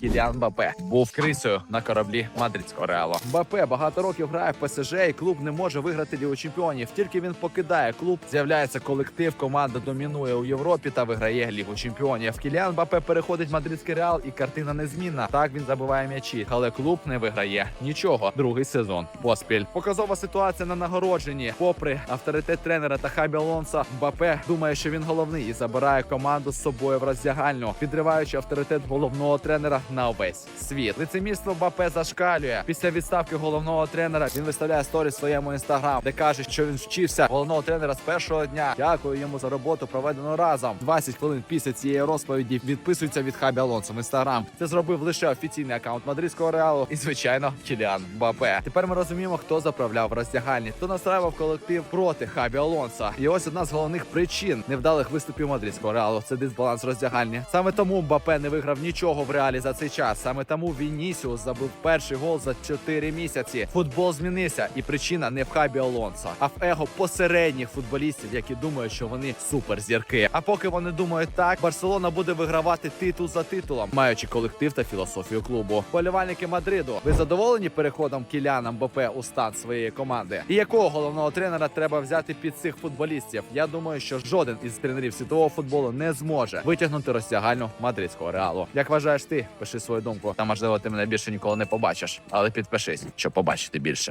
Кіліан Мбаппе був крисою на кораблі мадридського реалу. Мбаппе багато років грає в ПСЖ, і клуб не може виграти Лігу чемпіонів. Тільки він покидає клуб, з'являється колектив, команда домінує у Європі та виграє Лігу чемпіонів. Кіліан Мбаппе переходить в мадридський реал, і картина незмінна. Так він забиває м'ячі, але клуб не виграє нічого. Другий сезон поспіль. Показова ситуація на нагородженні. Попри авторитет тренера та Хабі Алонса, Мбаппе думає, що він головний і забирає команду з собою в роздягальню, підриваючи авторитет головного тренера на увесь світ. Лицемірство Мбаппе зашкалює. Після відставки головного тренера він виставляє сторіс в своєму інстаграм, де каже, що він вчився головного тренера з першого дня. Дякую йому за роботу, проведену разом. 20 хвилин після цієї розповіді відписується від Хабі Алонсо в інстаграм. Це зробив лише офіційний акаунт мадридського реалу і, звичайно, Кіліан Мбаппе. Тепер ми розуміємо, хто заправляв роздягальні, хто настраював колектив проти Хабі Алонса. І ось одна з головних причин невдалих виступів мадридського реалу. Це дисбаланс роздягальні. Саме тому Мбапе не виграв нічого в реалі за цей час. Саме тому Вінісіус забив перший гол за 4 місяці. Футбол змінився, і причина не в Хабі Алонсо, а в его посередніх футболістів, які думають, що вони суперзірки. А поки вони думають так, Барселона буде вигравати титул за титулом, маючи колектив та філософію клубу. Болівальники Мадриду, ви задоволені переходом Кіляна Мбапе у стан своєї команди? І якого головного тренера треба взяти під цих футболістів? Я думаю, що жоден із тренерів світового футболу не зможе витягнути розтягальну мадридського реалу. Як вважаєш ти? Свою думку. Та можливо ти мене більше ніколи не побачиш, але підпишись, щоб побачити більше.